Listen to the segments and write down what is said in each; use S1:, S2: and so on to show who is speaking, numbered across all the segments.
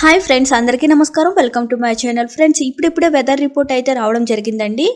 S1: Hi friends అందరికీ నమస్కారం. Welcome to my channel friends ఇప్పుడిప్పుడే వెదర్ రిపోర్ట్ అయితే రావడం జరిగిందండి.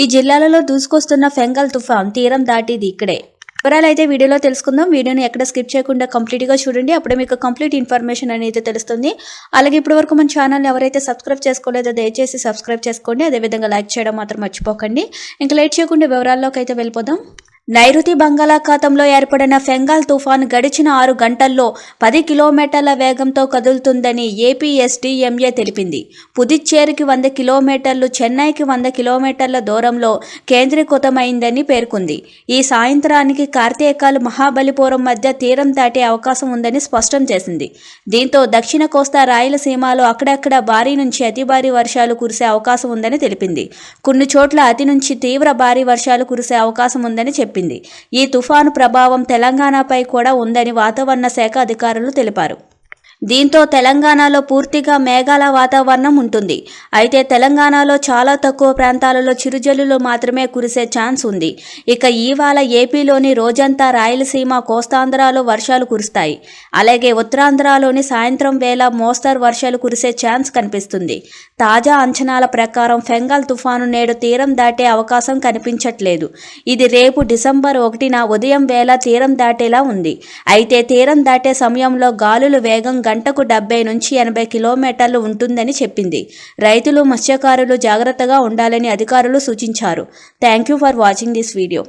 S1: ఈ జిల్లాలలో దూసుకొస్తున్న ఫెంగల్ తుఫాన్ తీరం దాటిది ఇక్కడే. వివరాలు అయితే వీడియోలో తెలుసుకుందాం. వీడియోని ఎక్కడ స్కిప్ చేయకుండా కంప్లీట్గా చూడండి. అప్పుడే మీకు కంప్లీట్ ఇన్ఫర్మేషన్ అనేది తెలుస్తుంది. అలాగే ఇప్పటివరకు మన ఛానల్ ఎవరైతే సబ్స్క్రైబ్ చేసుకోలేదో దయచేసి సబ్స్క్రైబ్ చేసుకోండి. అదేవిధంగా లైక్ చేయడం మాత్రం మర్చిపోకండి. ఇంకా లేట్ చేయకుండా వివరాల్లోకి అయితే వెళ్ళిపోదాం. నైరుతి బంగాళాఖాతంలో ఏర్పడిన ఫెంగాల్ తుఫాన్ గడిచిన ఆరు గంటల్లో పది కిలోమీటర్ల వేగంతో కదులుతుందని ఏపీఎస్డీఎంఏ తెలిపింది. పుదుచ్చేరికి వంద కిలోమీటర్లు చెన్నైకి వంద కిలోమీటర్ల దూరంలో కేంద్రీకృతమైందని పేర్కొంది. ఈ సాయంత్రానికి కార్తీకాలు మహాబలిపురం మధ్య తీరం దాటే అవకాశం ఉందని స్పష్టం చేసింది. దీంతో దక్షిణ కోస్తా రాయలసీమలో అక్కడక్కడ భారీ నుంచి అతి భారీ వర్షాలు కురిసే అవకాశం ఉందని తెలిపింది. కొన్ని చోట్ల అతి నుంచి తీవ్ర భారీ వర్షాలు కురిసే అవకాశం ఉందని చెప్పింది ఈ తుఫాను ప్రభావం తెలంగాణపై కూడా ఉందని వాతావరణ శాఖ అధికారులు తెలిపారు. దీంతో తెలంగాణలో పూర్తిగా మేఘాల వాతావరణం ఉంటుంది. అయితే తెలంగాణలో చాలా తక్కువ ప్రాంతాలలో చిరుజల్లులు మాత్రమే కురిసే ఛాన్స్ ఉంది. ఇక ఇవాళ ఏపీలోని రోజంతా రాయలసీమ కోస్తాంధ్రాలో వర్షాలు కురుస్తాయి. అలాగే ఉత్తరాంధ్రలోని సాయంత్రం వేళ మోస్తరు వర్షాలు కురిసే ఛాన్స్ కనిపిస్తుంది. తాజా అంచనాల ప్రకారం ఫెంగల్ తుఫాను నేడు తీరం దాటే అవకాశం కనిపించట్లేదు. ఇది రేపు డిసెంబర్ ఒకటిన ఉదయం వేళ తీరం దాటేలా ఉంది. అయితే తీరం దాటే సమయంలో గాలులు వేగంగా గంటకు డెబ్బై నుంచి ఎనభై కిలోమీటర్లు ఉంటుందని చెప్పింది. రైతులు మత్స్యకారులు జాగ్రత్తగా ఉండాలని అధికారులు సూచించారు. Thank you for watching this video.